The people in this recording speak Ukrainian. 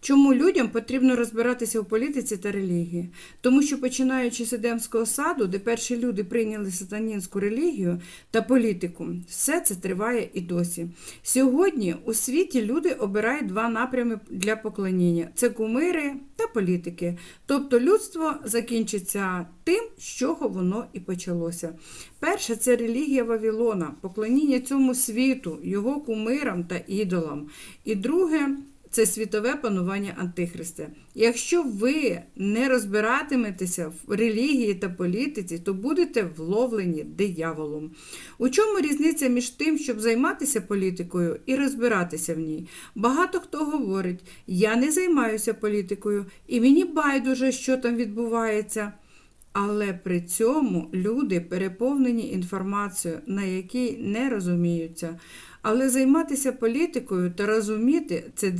Чому людям потрібно розбиратися у політиці та релігії? Тому що починаючи з Едемського саду, де перші люди прийняли сатанінську релігію та політику, все це триває і досі. Сьогодні у світі люди обирають два напрями для поклоніння: це кумири та політики. Тобто людство закінчиться тим, з чого воно і почалося. Перше це релігія Вавилона, поклоніння цьому світу, його кумирам та ідолам. І друге це світове панування Антихриста. Якщо ви не розбиратиметеся в релігії та політиці, то будете вловлені дияволом. У чому різниця між тим, щоб займатися політикою і розбиратися в ній? Багато хто говорить: я не займаюся політикою, і мені байдуже, що там відбувається. Але при цьому люди переповнені інформацією, на якій не розуміються. Але займатися політикою та розуміти це дві